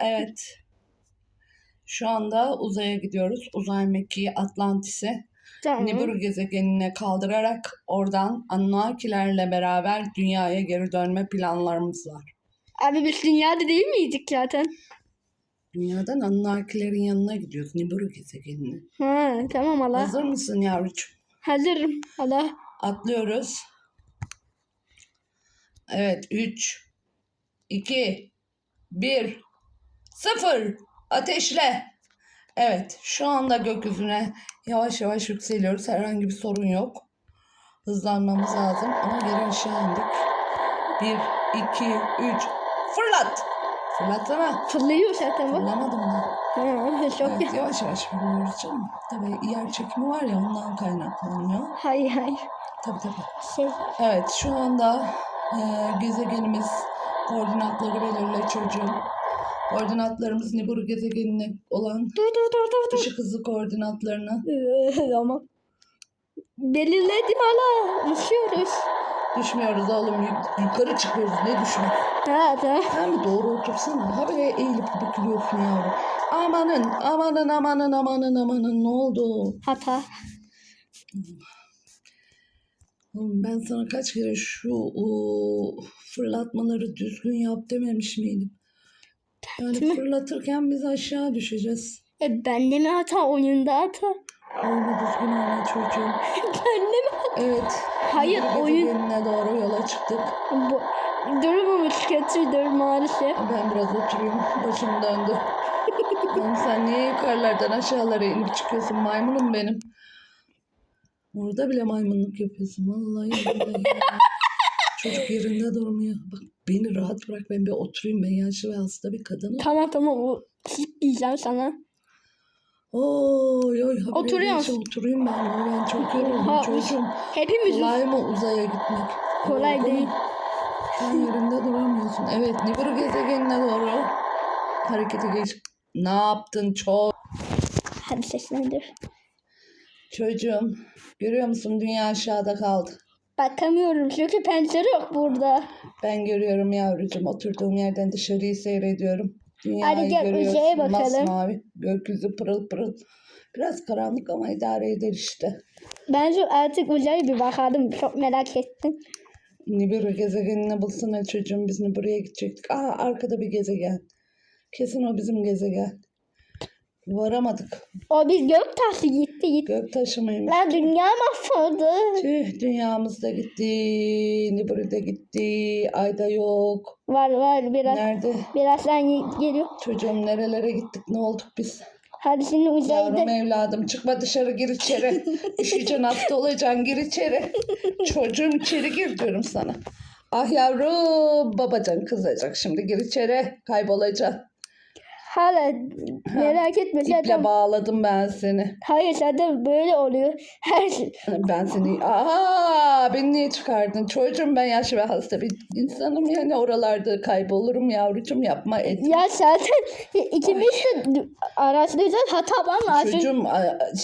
Evet. Şu anda uzaya gidiyoruz. Uzay mekiği Atlantis'i Tamam. Nibiru gezegenine kaldırarak oradan Anunnakilerle beraber dünyaya geri dönme planlarımız var. Abi biz dünyada değil miydik zaten? Dünyadan Anunnakilerin yanına gidiyoruz. Nibiru gezegenine. Ha tamam Allah. Hazır mısın yavrucuğum? Hazırım. Allah. Atlıyoruz. Evet. 3, 2, 1, 0. Ateşle. Evet. Şu anda gökyüzüne yavaş yavaş yükseliyoruz. Herhangi bir sorun yok. Hızlanmamız lazım ama geri aşağı indik. 1, 2, 3. Fırlat. Fırlatsana. Fırlıyor zaten bak. Fırlamadım da. Çok Evet, yavaş yavaş fırlıyoruz canım. Tabii yer çekimi var ya ondan kaynaklanıyor. Hayır hayır. Tabii tabii. Şey. Evet şu anda e, gezegenimiz koordinatları belirle çocuğum. Koordinatlarımız Nibiru gezegenine olan Dur dur dur dur dur. ışık hızı koordinatlarını Ee, tamam. Belirledim hala. Uçuyoruz. düşmüyoruz oğlum Yuk- yukarı çıkıyoruz ne düşmek. Tamam. Sen bir doğru otursana. Ha böyle eğilip bükülüyorsun yavrum. Amanın amanın amanın amanın amanın ne oldu? Hata. Oğlum ben sana kaç kere şu o, fırlatmaları düzgün yap dememiş miydim? Yani fırlatırken biz aşağı düşeceğiz. E bende mi hata oyunda hata? Oyunu düzgün oyna çocuğum. Bende mi? Evet. Hayır, Nibiru oyun- gezegenine doğru yola çıktık. Bu, durumumuz kötüdür maalesef. Ben biraz oturayım. Başım döndü. Oğlum sen niye yukarılardan aşağılara inip çıkıyorsun? Maymunum benim. Orada bile maymunluk yapıyorsun. Vallahi billahi. Çocuk yerinde durmuyor. Bak beni rahat bırak ben bir oturayım. Ben yaşlı ve hasta bir kadınım. Tamam tamam o tip diyeceğim sana. Oy oy. habire Oturuyor neyse musun? Oturayım ben. Ben çok yoruldum Ha, çocuğum. Hepimiz Kolay mı uzaya gitmek? kolay değil. Sen yerinde duramıyorsun. Evet, Nibiru gezegenine doğru harekete geç. Ne yaptın çok? Hadi seslendir. Çocuğum, görüyor musun dünya aşağıda kaldı. Bakamıyorum çünkü pencere yok burada. Ben görüyorum yavrucuğum. Oturduğum yerden dışarıyı seyrediyorum. Dünyayı Hadi gel, görüyorsun. uzaya bakalım. Masmavi, gökyüzü pırıl pırıl. Biraz karanlık ama idare eder işte. Bence artık uzaya bir bakalım. Çok merak ettim. Nibiru gezegenini bulsana çocuğum. Biz Nibiru'ya gidecektik. Aa arkada bir gezegen. Kesin o bizim gezegen. Varamadık. O biz göktaşı gitti gitti. Göktaşı mıymış? Lan dünya mahvoldu. Tüh dünyamız da gitti. Nibiru da gitti. Ayda yok. Var var biraz. Nerede? Birazdan ye- geliyor. Çocuğum nerelere gittik? Ne olduk biz? Hadi şimdi uzayda. Yavrum evladım çıkma dışarı gir içeri. Üşüyeceksin hasta olacaksın gir içeri. Çocuğum içeri gir diyorum sana. Ah yavrum babacan kızacak şimdi gir içeri kaybolacaksın. Hala merak etme İple zaten. bağladım ben seni. Hayır zaten böyle oluyor. Her şey. Ben seni... Aa beni niye çıkardın? Çocuğum ben yaşlı ve hasta bir insanım yani oralarda kaybolurum yavrucuğum yapma etme. Ya zaten ikimiz de araştıracağız. Hata var mı? Çocuğum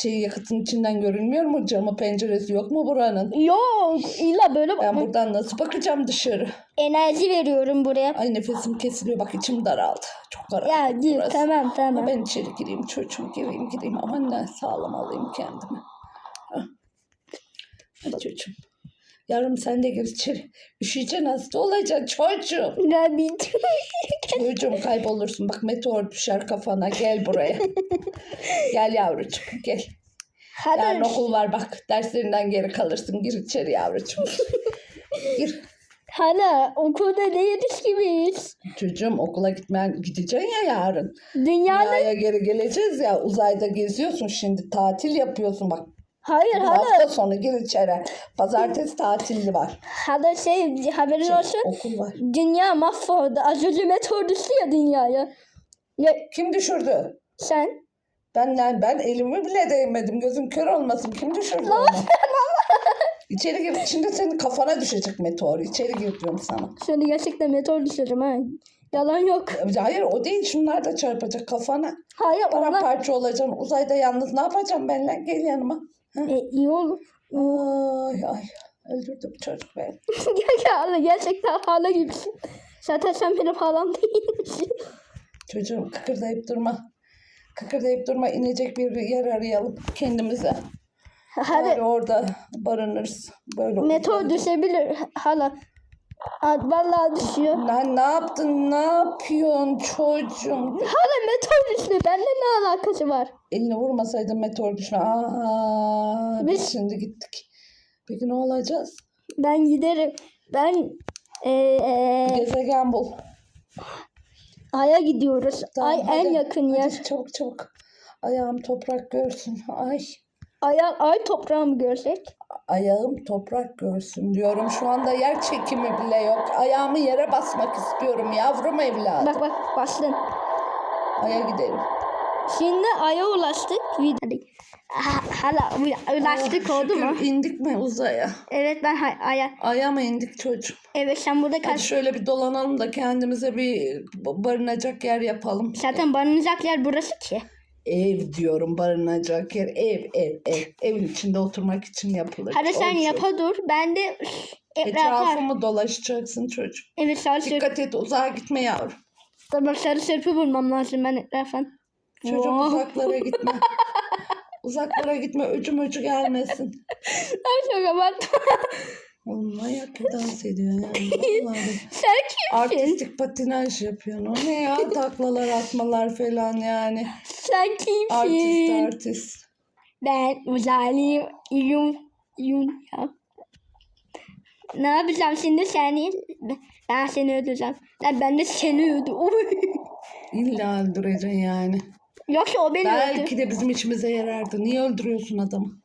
şey yakıtın içinden görünmüyor mu? Camı penceresi yok mu buranın? Yok illa böyle Ben buradan nasıl bakacağım dışarı? Enerji veriyorum buraya. Ay nefesim kesiliyor bak içim daraldı. Çok karanlık Ya gir burası. tamam Ama tamam. ben içeri gireyim çocuğum gireyim gireyim aman ne sağlam alayım kendimi. Hah. Hadi çocuğum. Yavrum sen de gir içeri. Üşüyeceksin hasta olacaksın çocuğum. Ya bitti. Çocuğum kaybolursun. Bak meteor düşer kafana. Gel buraya. gel yavrucuğum gel. Yarın Hadi. okul var bak. Derslerinden geri kalırsın. Gir içeri yavrucuğum. Gir. Hala okulda değiliz ki biz. Çocuğum okula gitmen gideceksin ya yarın. Dünyanın Dünyaya geri geleceğiz ya uzayda geziyorsun şimdi tatil yapıyorsun bak. hayır hala hafta sonu gir içeri. Pazartesi tatilli var. hala şey haberin olsun. Okul var. Dünya mahvoldu. Az önce meteor düştü ya dünyaya. Ya Kim düşürdü? sen Benden ben elimi bile değmedim. Gözün kör olmasın. Kim düşürdü onu? İçeri gir. Şimdi senin kafana düşecek meteor. İçeri gir diyorum sana. şimdi gerçekten meteor düşürdüm ha. Yalan yok. Hayır o değil. Şunlar da çarpacak kafana. Hayır onlar Paramparça olacaksın. Uzayda yalnız ne yapacağım benimle? Gel yanıma. e, iyi olur. Ay ay. Öldürdü bu çocuk beni. Ya hala gerçekten hala gibisin. Zaten sen benim halam değilsin. Çocuğum kıkırdayıp durma. Kıkırdayıp durma. inecek bir yer arayalım kendimize. Hadi orada barınırız. Böyle meteor düşebilir hala. Ha, Vallahi düşüyor. Lan ne yaptın? Ne yapıyorsun çocuğum? Hala meteor düştü. Bende ne alakası var? Eline vurmasaydın meteor düşme. Aa, biz Biz- şimdi gittik. Peki ne olacağız? Ben giderim. Ben eee Gezegen bul. Ay'a gidiyoruz. Tamam, Ay en hadi. yakın yer. Hadi çabuk çabuk. Ayağım toprak görsün. Ay. Aya, ay toprağı mı görsek? Ayağım toprak görsün diyorum. Şu anda yer çekimi bile yok. Ayağımı yere basmak istiyorum yavrum evladım. Bak bak bastın. Aya gidelim. Şimdi Ay'a ulaştık. Hadi. Ha, hala ulaştık Oh, oldu mu? indik mi uzaya? Evet ben hay- Ay'a. Aya mı indik çocuğum? Evet sen burada Hadi kal. şöyle bir dolanalım da kendimize bir barınacak yer yapalım. Zaten barınacak yer burası ki. Ev diyorum barınacak yer. Ev ev ev. Evin içinde oturmak için yapılır. Hadi sen Çocuğum. yapa dur. Ben de etrafa. Etrafımı dolaşacaksın çocuğum. Evet sarı sırpı. Dikkat et uzağa gitme yavrum. Bak sarı sırpı bulmam lazım ben etrafan. Çocuğum Oh. uzaklara gitme. uzaklara gitme öcüm öcü gelmesin. Ben çok abarttım. Oğlum gibi dans ediyor ya. Vallahi. sen kimsin? Artistik patinaj yapıyorsun. O ne ya? Taklalar atmalar falan yani. Sen kimsin? Artist artist. Ben uzaylıyım. Yum. Yum ya. Ne yapacağım şimdi seni? Ben seni öldüreceğim. Ben, ben de seni öldüreceğim. İlla öldüreceksin yani. Yoksa o beni öldür. Belki de bizim içimize yarardı. Niye öldürüyorsun adamı?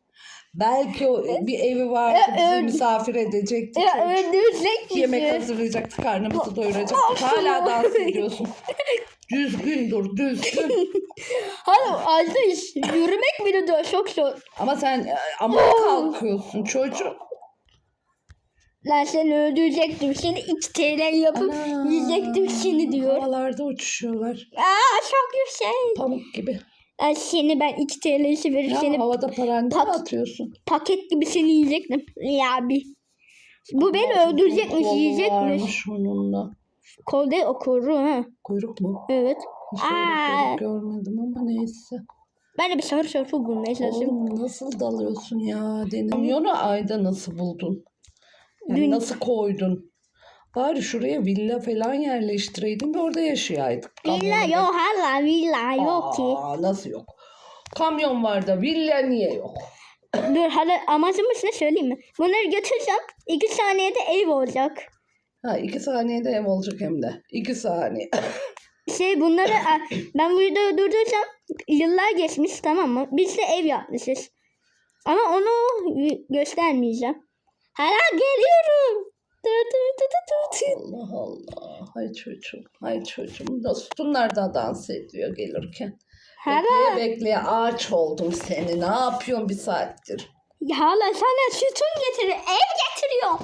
Belki o bir evi vardı bizi öldü. misafir edecekti. Ya çocuk. öldürecek bizi. Yemek hazırlayacaktı, karnımızı doyuracaktık. Of, Hala dans ediyorsun. Düzgün dur, düzgün. Hala azdayız. Yürümek bile de çok zor. Ama sen e, ama kalkıyorsun çocuğum. Lan seni öldürecektim. Seni 2 TL yapıp Ana, yiyecektim seni diyor. Havalarda uçuşuyorlar. Aa çok yüksek. Pamuk gibi. Seni ben 2 TL'si verir Ya seni havada paranda Pat- mı atıyorsun? paket gibi seni yiyecektim. Ya bir. Bu beni öldürecekmiş, Kolu yiyecekmiş. varmış onunla. Kol değil o kuru ha. Kuyruk mu? Evet. Hiç öyle Aa. kuyruk görmedim ama neyse. Ben de bir sarı sarı bulmaya çalışıyorum. Oğlum nasıl dalıyorsun ya deniz? Kamyonu ayda nasıl buldun? Yani Dün- nasıl koydun? Bari şuraya villa falan yerleştireydin de orada yaşayaydık. Villa yok hala villa yok ki. Aa, nasıl yok? Kamyon var da villa niye yok? Dur hala amacımı size söyleyeyim mi? Bunları götüreceğim. 2 saniyede ev olacak. Ha iki saniyede ev olacak hem de. İki saniye. Şey bunları a, ben bu videoyu durduracağım. Yıllar geçmiş tamam mı? Biz de ev yapmışız. Ama onu gö- göstermeyeceğim. Hala geliyorum. Allah Allah. Hay çocuğum. Hay çocuğum. Da sütunlar da dans ediyor gelirken. Hala, Bekleye bekleye ağaç oldum seni. Ne yapıyorsun bir saattir? hala sana sütun getiriyor. Ev getiriyor.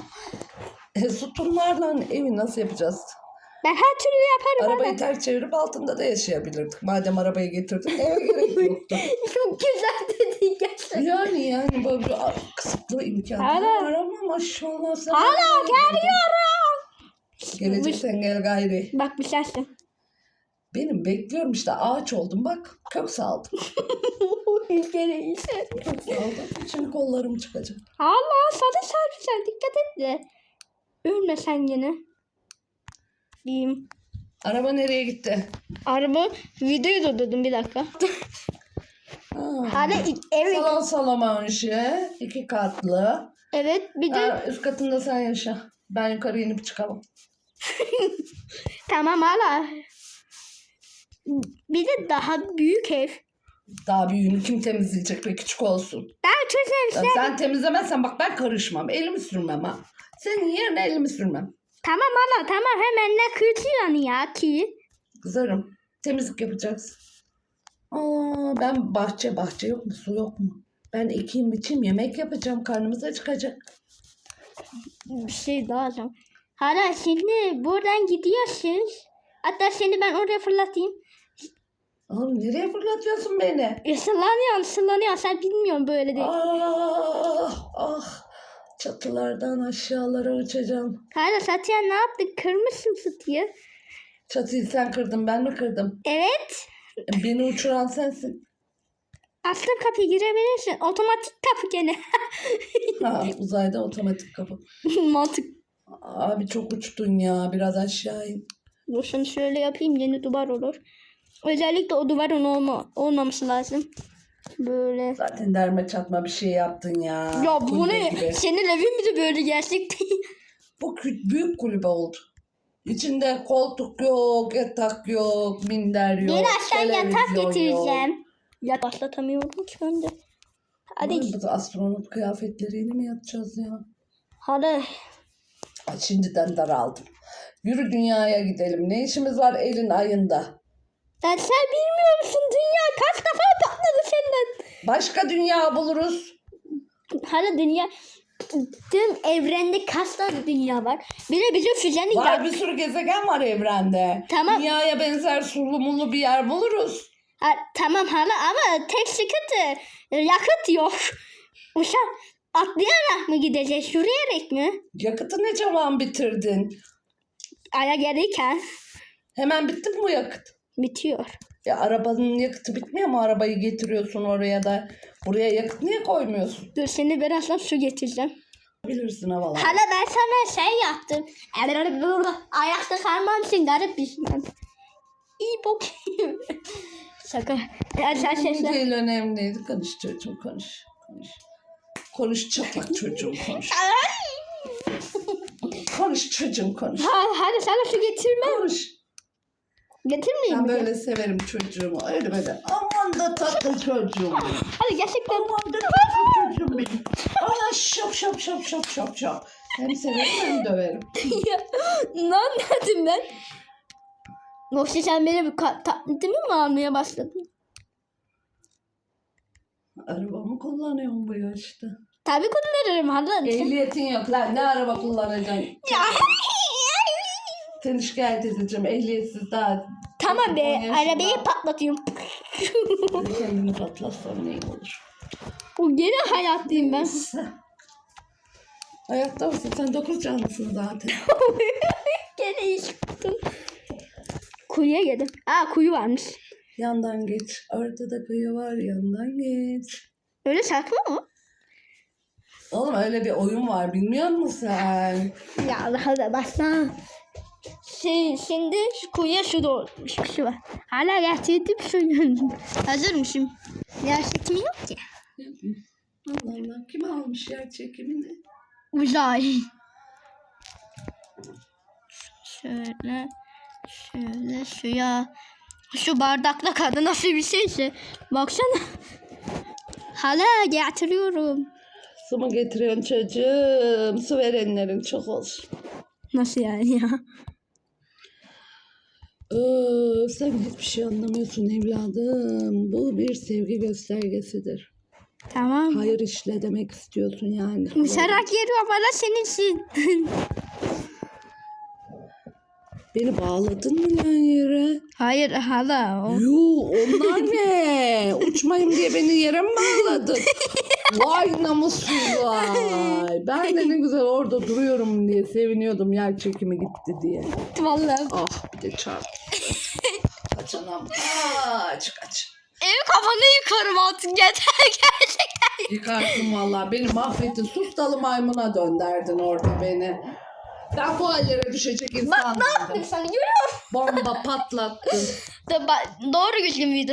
E, sütunlarla evi nasıl yapacağız? Ben her türlü yaparım. Arabayı hala. ters çevirip altında da yaşayabilirdik. Madem arabayı getirdin eve gerek yoktu. Çok güzel dedin gerçekten. Yani yani böyle kısıtlı imkanlar var ama maşallah. sen- Hala geliyorum. Geleceksen gel gayri. Bak bir sensin. Benim bekliyorum işte ağaç oldum bak. Kök saldım. Kere iyisi. Kök saldım. Şimdi kollarım çıkacak. Allah sana sarkacak dikkat et de. Ölme sen yine. Diyeyim. Araba nereye gitti? Araba videoyu durdurdum bir dakika. Ha. Hala ilk- evet. Salon salamanşı. iki katlı. Evet bir de Ha, üst katında sen yaşa. Ben yukarı inip çıkalım. tamam hala. Bir de daha büyük ev. Daha büyüğünü kim temizleyecek ve küçük olsun. Daha evse. sen temizlemezsen bak ben karışmam. Elimi sürmem ha. Senin yerine elimi sürmem. Tamam hala tamam hemen ne kırtıyorsun ya ki. Kızarım. Temizlik yapacaksın. Aa, ben bahçe bahçe yok mu? Su yok mu? Ben ekeyim biçim yemek yapacağım. Karnımız acıkacak. Bir şey daha alacağım. Hala şimdi buradan gidiyorsunuz. Hatta seni ben oraya fırlatayım. Oğlum nereye fırlatıyorsun beni? Isınlanıyorsun ısınlanıyorsun sen bilmiyorsun böyle değil. Ah ah. Çatılardan aşağılara uçacağım. Hala Satya ne yaptın? Kırmışsın Satya'yı. Çatıyı sen kırdın ben mi kırdım? Evet. Beni uçuran sensin. Açtım kapıyı girebilirsin. Otomatik kapı gene. Ha, uzayda otomatik kapı. Mantık. Abi çok uçtun ya. Biraz aşağı in. Dur şunu şöyle yapayım yeni duvar olur. Özellikle o duvarın olma, olmaması lazım. Böyle. Zaten derme çatma bir şey yaptın ya. Ya bu Kulübe ne? gibi. Senin evin mi de böyle gerçek değil? Bu büyük kulübe oldu. İçinde koltuk yok, yatak yok, minder yok. Bir aşağı yatak televizyon yok. Ya başlatamıyorum ki ben de. Hadi. Bu da astronot kıyafetleriyle mi yatacağız ya? Hadi. Ay, şimdiden daraldım. Yürü dünyaya gidelim. Ne işimiz var elin ayında? Ben sen bilmiyor musun dünya kaç defa patladı senden. Başka dünya buluruz. Hadi dünya tüm evrende kaç tane dünya var? Bir de bizim füzenin Var ya- bir sürü gezegen var evrende. Tamam. Dünyaya benzer sulu mulu bir yer buluruz. Ha, tamam hala ama tek sıkıntı yakıt yok. Uşak atlayarak mı gideceğiz yürüyerek mi? Yakıtı ne zaman bitirdin? Aya gelirken Hemen bitti mi bu yakıt? bitiyor. Ya arabanın yakıtı bitmiyor mu? Arabayı getiriyorsun oraya da. Buraya yakıt niye koymuyorsun? Dur seni birazdan su getireceğim. Bilirsin havalar. Hala ben sana şey yaptım. Ayakta kalmam için garip bir şey. İyi bok. Şaka. Seslen. değil önemliydi. Konuş çocuğum konuş. Konuş. Konuş çatlak çocuğum konuş. konuş çocuğum konuş. Ha, hadi sana su getirme. Konuş. Getirmeyeyim Ben mi? böyle severim çocuğumu. Öyle böyle. Aman da tatlı çocuğum benim. Hadi gerçekten. Aman da tatlı çocuğum benim. Aa şap şap şap şap şap şap. Hem severim hem döverim. ya, ne anladım ben? Sen benim taklitimi mi almaya başladın? Arabamı kullanıyorum bu yaşta. Tabii kullanırım hadi. Ehliyetin yok lan. Ne araba kullanacaksın? Ya. Seni şikayet edeceğim. Ehliyetsiz daha. tamam be arabayı patlatıyorum. Kendini patlatsam ne olur. Bu gene hayattayım ben. Hayatta mısın? Sen dokuz canlısın zaten. gene iş tuttum. Kuyuya geldim. Aa kuyu varmış. Yandan geç. Ortada kıyı var. Yandan geç. Öyle şarkı mı? Oğlum öyle bir oyun var. Bilmiyor musun sen? Ya Allah Allah başla. Şey, şimdi şu kuyuya su dolmuş bir şey var. Hala gerçekten su Hazır mısın? Gerçekten yok ki. Allah Allah. Kim almış yer çekimini? Uzay. Şöyle. Şöyle suya. Şu bardakla kadın nasıl bir şeyse. Baksana. Hala getiriyorum. Su mu getiriyorsun çocuğum? Su verenlerin çok olsun. Nasıl yani ya? Ee, sen hiçbir şey anlamıyorsun evladım. Bu bir sevgi göstergesidir. Tamam. Hayır işle demek istiyorsun yani. Müsarak geliyor bana senin için. Beni bağladın mı lan yere? Hayır hala o. Yuh onlar ne? Uçmayayım diye beni yere mi bağladın? Vay namussuz vay. Ben de ne güzel orada duruyorum diye seviniyordum yer çekimi gitti diye. Vallahi. Ah bir de çarptı. kaç anam. Kaç kaç. Ev kafanı yıkarım artık yeter gerçekten. Yıkarsın valla. Beni mahvettin. Sus dalı maymuna dönderdin orada beni. Ben bu hallere düşecek insan Bak ne yaptım sana görüyor musun? Bomba patlattın. Doğru düzgün video